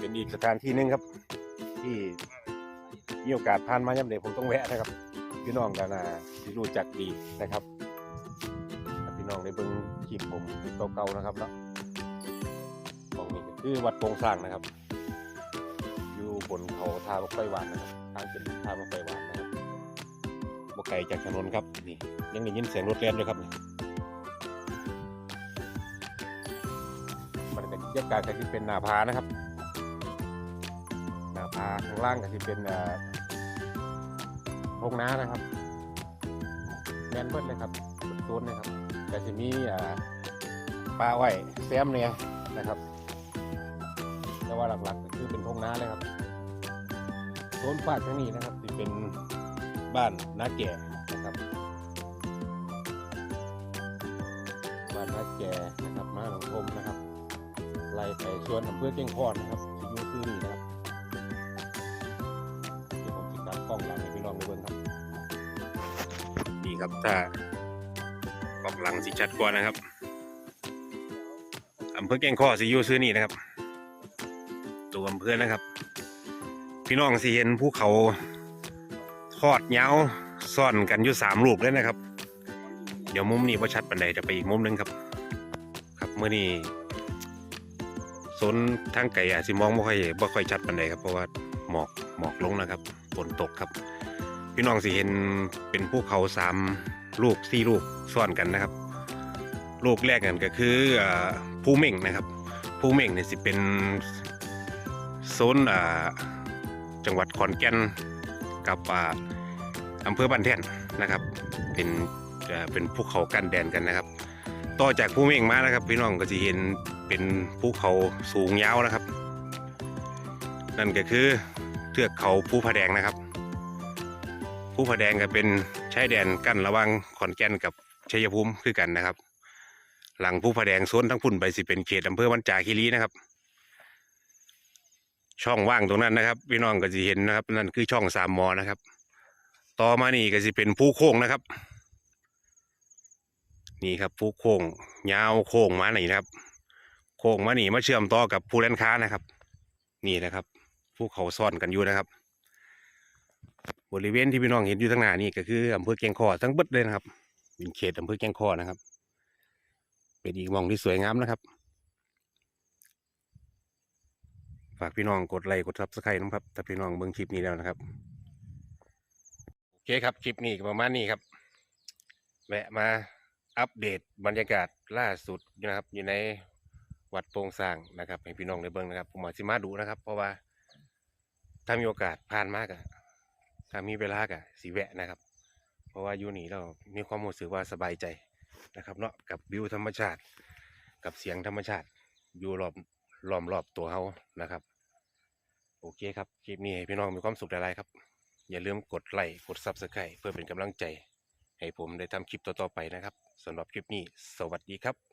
เป็นอีกสถานที่หนึ่งครับ ที่มีโอกาสผ่านมาย่ำเด็ผมต้องแวะนะครับ พี่น้องกันนะที่รู้จักดีนะครับพี่น้องได้เบิ่งคลิปผมคลิปเก่าๆนะครับเนาะตรงนี้คือวัดโปงสร้างนะครับ อยู่บนเขาทางรถไฟหวานนะครับทางเป็นทางรถไฟหวานนะครับบ่ไกลจากถนนครับนี่ยังได้ยินเสียงรถเล่นด้วยครับนี่บรรยากาศก็ที่เป็นหนาผานะครับ หนาข้างล่างก็ที่เป็นเอ่องน้านะครับแมนเบิดเลยครับสุดโซนเลยครับก็จะมีอ่าปลาไหวแซมเนี่ยนะครับ แต่ว่าหลักๆก็คือเป็นทงนาเลยครับโซนฝากทางนี้นะครับที่เป็นบ้านนาแก่นะครับบ้านนาแก่นะครับมาหนองทมนะครับไล่ไปชวนอำเภอเชียงคอนนะครับที่อยู่ที่นี่นะครับ ได้เบิ่งครับนี่ครับถ้ากล้องหลังสิชัดกว่านะครับอำเภอแก่งข้อสิอยู่ซื้อนี่นะครับ ตัวอำเภอนะครับ พี่น้องสิเห็นภูเขาทอดยาวซ่อนกันอยู่สามลูกเลยนะครับ เดี๋ยวมุมนี้พอชัดปันใดจะไปอีกมุมหนึงครับ ครับเมื่อนี้โซนทางไก่อาจสิมองไม่ค่อยบ่ค่อยชัดปันใดครับเพราะว่าหมอกหมอกลงนะครับฝนตกครับ พี่น้องสิเห็นเป็นภูเขาสามลูกสี่ลูกซ่อนกันนะครับ ลูกแรกกันก็คืออภูเม่งนะครับภูเม่งเนี่ยสิเป็นโซนจังหวัดขอนแก่นกับอ่าอำเภอบ้านแท่นนะครับ เป็นเอ่อเป็นภูเขากันแดนกันนะครับ ต่อจากภูเม่งมานะครับ พี่น้องก็จะเห็นเป็นภูเขาสูงยาวนะครับ นั่นก็คือเทือกเขาภูผาแดงนะครับ ภูผาแดงก็เป็นชายแดนกั้นระหว่างขอนแก่นกับชัยภูมิคือกันนะครับ หลังภูผาแดงโซนทั้งพุ่นไปสิเป็นเขตอำเภอมันจาคีรีนะครับ ช่องว่างตรงนั้นนะครับพี่น้องก็จะเห็นนะครับ นั่นคือช่องสามมอนะครับ ต่อมานี่ก็จะเป็นผู้โค้งนะครับ นี่ครับผู้โค้งยาวโค้งมาหนีนะครับ โค้งมาหนีมาเชื่อมต่อกับผู้เล่นค้านะครับ นี่นะครับภูเขาซ่อนกันอยู่นะครับ บริเวณที่พี่น้องเห็นอยู่ทั้งหน้านี่ก็คืออำเภอแกงคอทั้งเบิดเลยนะครับ เป็นเขตอำเภอแกงคอนะครับ เป็นอีกมองที่สวยงามนะครับฝากพี่น้องกดไลค์กดซับสไครต์นะครับถ้าพี่น้องเบิ่งคลิปนี้แล้วนะครับโอเคครับคลิปนี้ประมาณนี้ครับแวะมาอัปเดตบรรยากาศล่าสุดนะครับ อยู่ในวัดโปงสร้างนะครับ ให้พี่น้องได้เบิ่งนะครับ ผมอาจสิมาดูนะครับ เพราะว่าถ้ามีโอกาสผ่านมากอะ ถ้ามีเวลากะสีแวะนะครับ เพราะว่าอยู่นี่เรามีความรู้สึกว่าสบายใจนะครับเนาะกับวิวธรรมชาติ กับเสียงธรรมชาติ อยู่รอบล้อมรอบตัวเขานะครับ โอเคครับคลิปนี้ให้พี่น้องมีความสุขหลายๆครับ อย่าลืมกดไลค์กด Subscribe เพื่อเป็นกำลังใจ ให้ผมได้ทำคลิปต่อๆไปนะครับสำหรับคลิปนี้ สวัสดีครับ